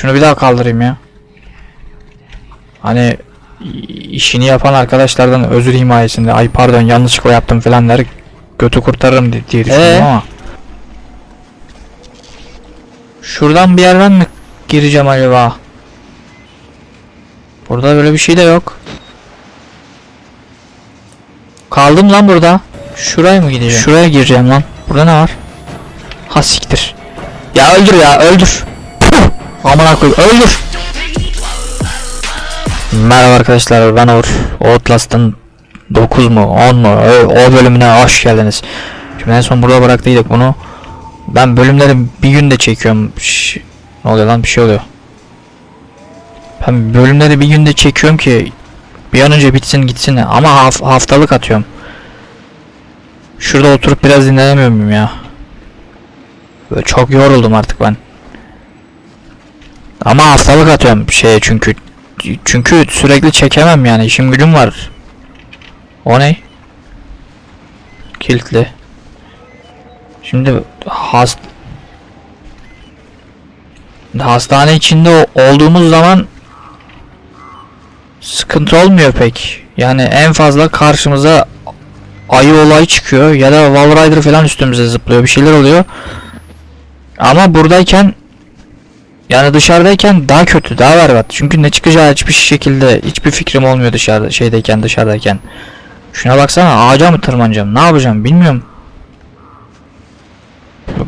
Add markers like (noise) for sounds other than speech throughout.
Şunu bir daha kaldırayım ya. Hani işini yapan arkadaşlardan özür himayesinde ay pardon yanlışlıkla yaptım falan der götü kurtarırım di- diye düşündüm Ee? ama. Şuradan bir yerden mi gireceğim acaba? Burada böyle bir şey de yok. Kaldım lan burada. Şuraya mı gideceğim? Şuraya gireceğim lan. Burada ne var? Ha siktir. Ya öldür ya öldür. Amına koyayım öldür. Merhaba arkadaşlar ben Uğur. Outlast'ın 9 mu 10 mu o, o bölümüne hoş geldiniz. Şimdi en son burada bıraktıydık bunu. Ben bölümleri bir günde çekiyorum. Şş, ne oluyor lan bir şey oluyor. Ben bölümleri bir günde çekiyorum ki bir an önce bitsin gitsin ama haf- haftalık atıyorum. Şurada oturup biraz dinlenemiyor ya? Böyle çok yoruldum artık ben. Ama haftalık atıyorum şey çünkü çünkü sürekli çekemem yani işim gücüm var. O ne? Kilitli. Şimdi hast hastane içinde olduğumuz zaman sıkıntı olmuyor pek. Yani en fazla karşımıza ayı olay çıkıyor ya da Wall Rider falan üstümüze zıplıyor bir şeyler oluyor. Ama buradayken yani dışarıdayken daha kötü, daha berbat. Çünkü ne çıkacağı hiçbir şekilde hiçbir fikrim olmuyor dışarıda, şeydeyken, dışarıdayken. Şuna baksana, ağaca mı tırmanacağım, ne yapacağım bilmiyorum.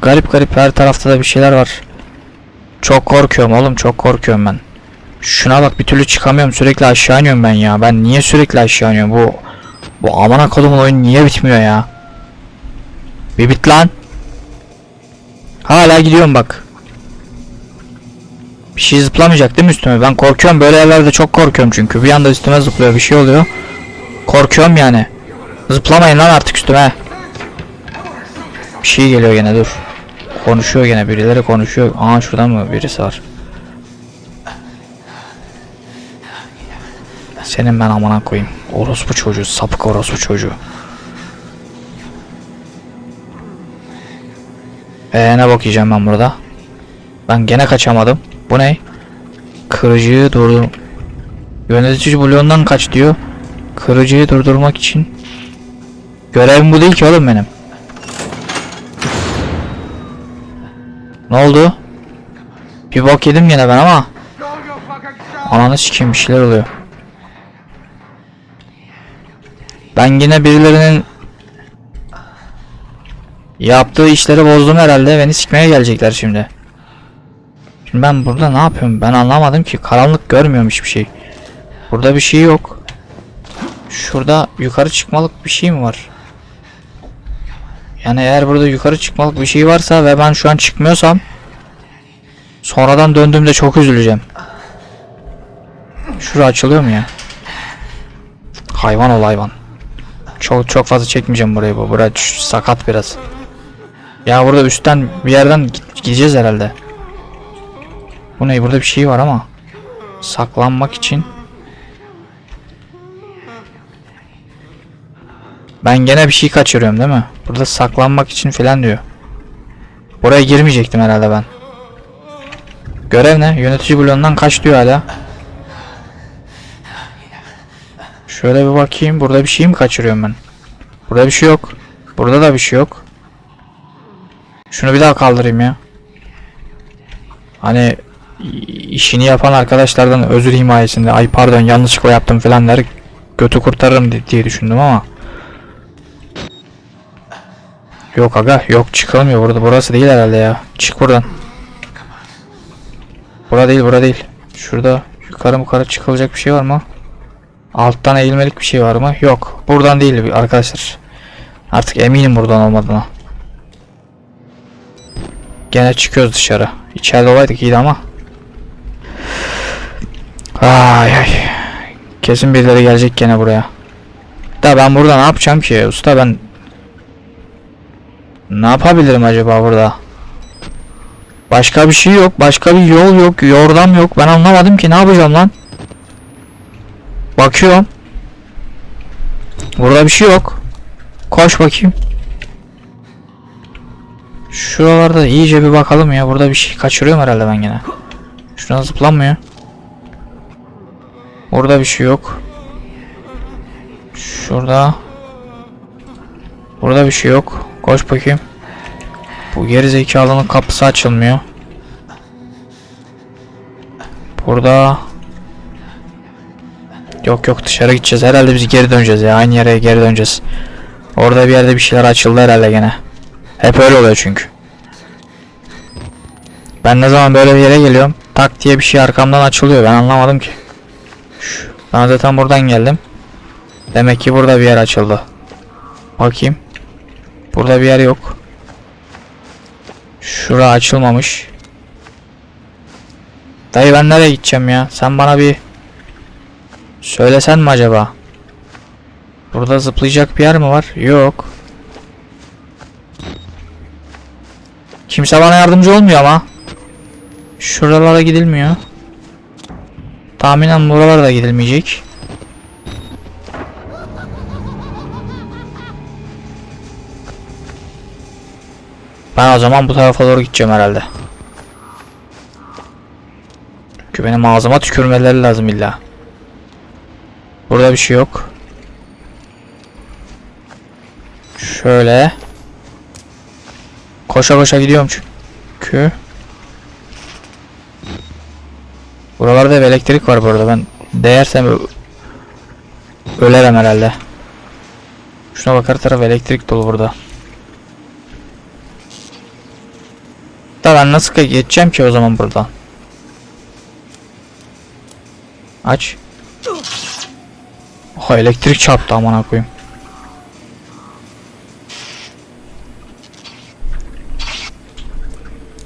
Garip garip her tarafta da bir şeyler var. Çok korkuyorum oğlum, çok korkuyorum ben. Şuna bak bir türlü çıkamıyorum, sürekli aşağı iniyorum ben ya. Ben niye sürekli aşağı iniyorum? Bu bu amana kodumun oyunu niye bitmiyor ya? Bir bit lan. Hala gidiyorum bak. Şey zıplamayacak değil mi üstüme? Ben korkuyorum böyle yerlerde çok korkuyorum çünkü. Bir anda üstüme zıplıyor bir şey oluyor. Korkuyorum yani. Zıplamayın lan artık üstüme. Bir şey geliyor gene dur. Konuşuyor gene birileri konuşuyor. Aa şuradan mı birisi var? Senin ben amına koyayım. Orospu çocuğu, sapık orospu çocuğu. Eee ne bakacağım ben burada? Ben gene kaçamadım. Bu ne? Kırıcıyı durdur. Yönetici bloğundan kaç diyor. Kırıcıyı durdurmak için. Görevim bu değil ki oğlum benim. Ne oldu? Bir bok yedim yine ben ama. Ananı sikeyim bir şeyler oluyor. Ben yine birilerinin yaptığı işleri bozdum herhalde. Beni sikmeye gelecekler şimdi. Şimdi ben burada ne yapıyorum? Ben anlamadım ki. Karanlık görmüyorum hiçbir şey. Burada bir şey yok. Şurada yukarı çıkmalık bir şey mi var? Yani eğer burada yukarı çıkmalık bir şey varsa ve ben şu an çıkmıyorsam sonradan döndüğümde çok üzüleceğim. Şura açılıyor mu ya? Hayvan ol hayvan. Çok çok fazla çekmeyeceğim burayı bu. Burası sakat biraz. Ya burada üstten bir yerden gi- gideceğiz herhalde. Bu ne? Burada bir şey var ama. Saklanmak için. Ben gene bir şey kaçırıyorum değil mi? Burada saklanmak için falan diyor. Buraya girmeyecektim herhalde ben. Görev ne? Yönetici bloğundan kaç diyor hala. Şöyle bir bakayım. Burada bir şey mi kaçırıyorum ben? Burada bir şey yok. Burada da bir şey yok. Şunu bir daha kaldırayım ya. Hani işini yapan arkadaşlardan özür himayesinde ay pardon yanlışlıkla yaptım falan der götü kurtarırım di- diye düşündüm ama. Yok aga yok çıkılmıyor. Burada burası değil herhalde ya. Çık buradan. Bura değil bura değil. Şurada yukarı yukarı çıkılacak bir şey var mı? Alttan eğilmelik bir şey var mı? Yok. Buradan değil arkadaşlar. Artık eminim buradan olmadığına. Gene çıkıyoruz dışarı. İçeride olaydık iyiydi ama Ay ay. Kesin birileri gelecek gene buraya. Da ben burada ne yapacağım ki usta ben ne yapabilirim acaba burada? Başka bir şey yok, başka bir yol yok, yordam yok. Ben anlamadım ki ne yapacağım lan? Bakıyorum. Burada bir şey yok. Koş bakayım. Şuralarda iyice bir bakalım ya. Burada bir şey kaçırıyorum herhalde ben gene. Şuna zıplanmıyor. Burada bir şey yok. Şurada. Burada bir şey yok. Koş bakayım. Bu geri zekalının kapısı açılmıyor. Burada Yok yok dışarı gideceğiz. Herhalde biz geri döneceğiz ya. Aynı yere geri döneceğiz. Orada bir yerde bir şeyler açıldı herhalde gene. Hep öyle oluyor çünkü. Ben ne zaman böyle bir yere geliyorum tak diye bir şey arkamdan açılıyor. Ben anlamadım ki. Ben zaten buradan geldim. Demek ki burada bir yer açıldı. Bakayım. Burada bir yer yok. Şura açılmamış. Dayı ben nereye gideceğim ya? Sen bana bir söylesen mi acaba? Burada zıplayacak bir yer mi var? Yok. Kimse bana yardımcı olmuyor ama. Şuralara gidilmiyor. Tahminen buralara da gidilmeyecek. Ben o zaman bu tarafa doğru gideceğim herhalde. Çünkü benim ağzıma tükürmeleri lazım illa. Burada bir şey yok. Şöyle. Koşa koşa gidiyorum çünkü. Buralarda bir elektrik var burada ben değersem ö- ölerim herhalde. Şuna bak her taraf elektrik dolu burada. Da ben nasıl geçeceğim ki o zaman buradan? Aç. Oha elektrik çarptı amına koyayım.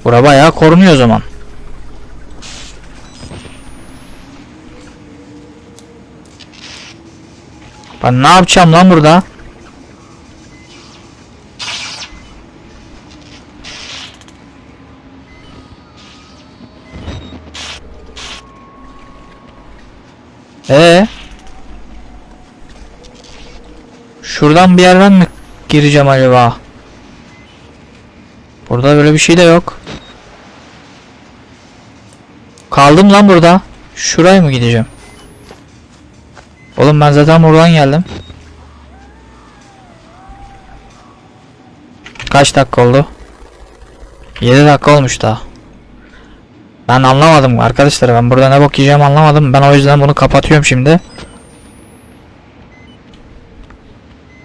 Bura bayağı korunuyor o zaman. Ben ne yapacağım lan burada? Ee? Şuradan bir yerden mi gireceğim acaba? Burada böyle bir şey de yok. Kaldım lan burada. Şuraya mı gideceğim? Oğlum ben zaten buradan geldim. Kaç dakika oldu? 7 dakika olmuş daha. Ben anlamadım arkadaşlar ben burada ne bok yiyeceğim anlamadım. Ben o yüzden bunu kapatıyorum şimdi.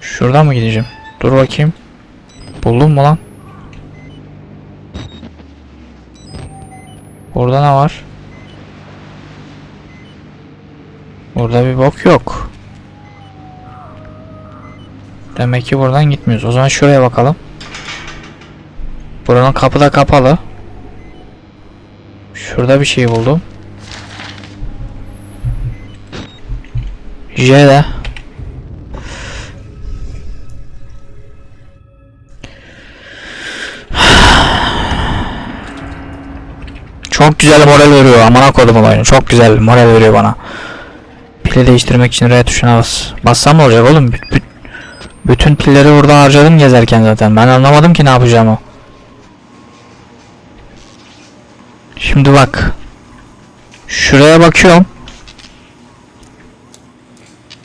Şuradan mı gideceğim? Dur bakayım. Buldum mu lan? Burada ne var? Burada bir bok yok. Demek ki buradan gitmiyoruz. O zaman şuraya bakalım. Buranın kapı da kapalı. Şurada bir şey buldum. J de. Çok güzel moral veriyor. Amına koydum oyunu. Çok güzel moral veriyor bana. Pili değiştirmek için R tuşuna bas. Bassam mı olacak oğlum? Bü- bütün pilleri burada harcadım gezerken zaten. Ben anlamadım ki ne yapacağımı. Şimdi bak. Şuraya bakıyorum.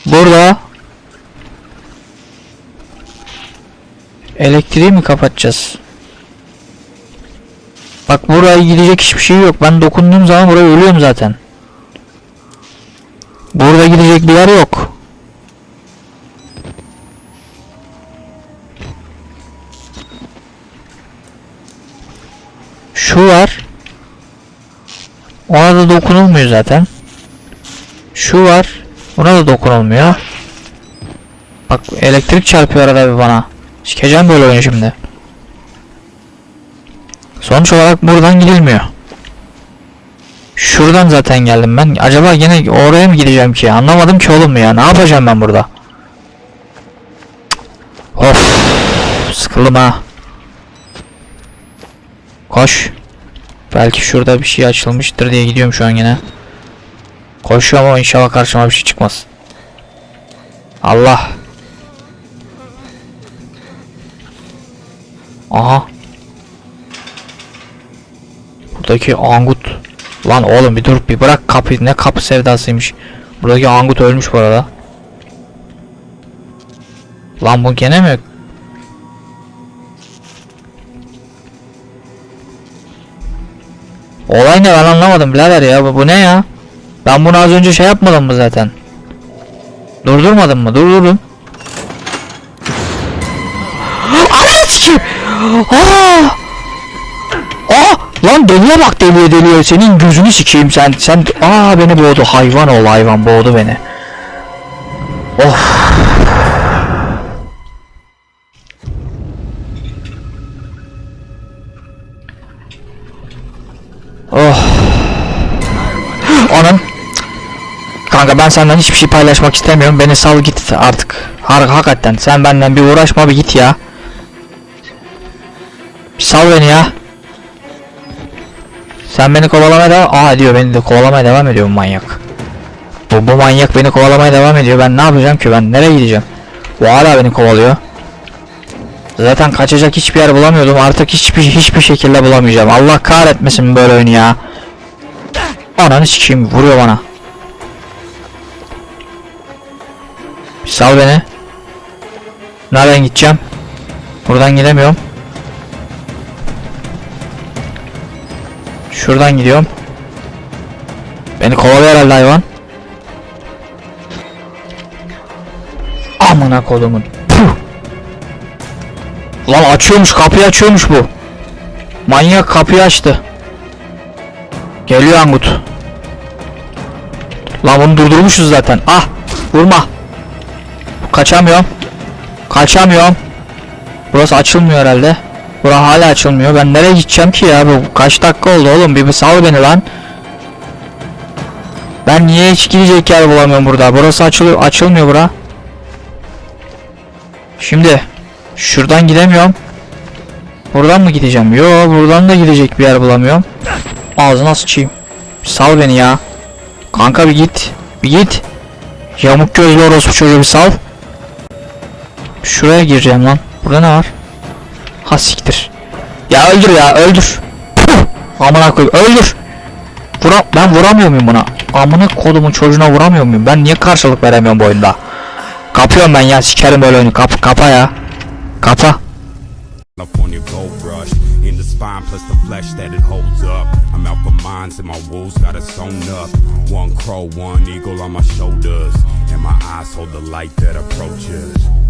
Burada elektriği mi kapatacağız? Bak buraya gidecek hiçbir şey yok. Ben dokunduğum zaman buraya ölüyorum zaten. Burada gidecek bir yer yok. Şu var. Ona da dokunulmuyor zaten. Şu var. Buna da dokunulmuyor. Bak elektrik çarpıyor arada bir bana. Sikeceğim böyle oyunu şimdi. Sonuç olarak buradan gidilmiyor. Şuradan zaten geldim ben. Acaba yine oraya mı gideceğim ki? Anlamadım ki oğlum ya. Ne yapacağım ben burada? Of. Sıkıldım ha. Koş. Belki şurada bir şey açılmıştır diye gidiyorum şu an yine. Koşuyorum ama inşallah karşıma bir şey çıkmaz. Allah. Aha. Buradaki angut Lan oğlum bir dur bir bırak kapıyı ne kapı sevdasıymış. Buradaki Angut ölmüş bu arada. Lan bu gene mi? Olay ne ben anlamadım birader ya bu, bu ne ya? Ben bunu az önce şey yapmadım mı zaten? Durdurmadım mı? Durdurdum. (gasps) Ananı sikeyim! Aa! Lan deliye bak deliye deliye senin gözünü sikeyim sen sen aa beni boğdu hayvan ol hayvan boğdu beni. Of. Oh. Onun. Kanka ben senden hiçbir şey paylaşmak istemiyorum. Beni sal git artık. Har hakikaten sen benden bir uğraşma bir git ya. Sal beni ya. Sen beni kovalamaya devam... Aa diyor beni de kovalamaya devam ediyor bu manyak. Bu, bu manyak beni kovalamaya devam ediyor. Ben ne yapacağım ki ben nereye gideceğim? Bu hala beni kovalıyor. Zaten kaçacak hiçbir yer bulamıyordum. Artık hiçbir hiçbir şekilde bulamayacağım. Allah kahretmesin böyle oyunu ya. Ananı sikeyim vuruyor bana. Sal beni. Nereden gideceğim? Buradan gidemiyorum. Şuradan gidiyorum. Beni kovalıyor herhalde hayvan. Amına kodumun. Puh. Lan açıyormuş kapıyı açıyormuş bu. Manyak kapıyı açtı. Geliyor Angut. Lan bunu durdurmuşuz zaten. Ah vurma. Kaçamıyorum. Kaçamıyorum. Burası açılmıyor herhalde. Bura hala açılmıyor. Ben nereye gideceğim ki ya? Bu kaç dakika oldu oğlum? Bir, bir sal beni lan. Ben niye hiç gidecek yer bulamıyorum burada? Burası açılıyor. Açılmıyor bura. Şimdi şuradan gidemiyorum. Buradan mı gideceğim? Yo buradan da gidecek bir yer bulamıyorum. Ağzına sıçayım. Bir sal beni ya. Kanka bir git. Bir git. Yamuk gözlü orospu çocuğu bir sal. Şuraya gireceğim lan. Burada ne var? Ha siktir. Ya öldür ya öldür. Amına koyayım öldür. Vura ben vuramıyor muyum buna? Amına kodumun çocuğuna vuramıyor muyum? Ben niye karşılık veremiyorum bu oyunda? Kapıyorum ben ya sikerim böyle oyunu. Kap kapa ya. Kapa. Plus the flesh that it holds up. I'm out for mines and my wolves got it sewn up. One crow, one eagle on my shoulders, and my eyes hold the light that approaches.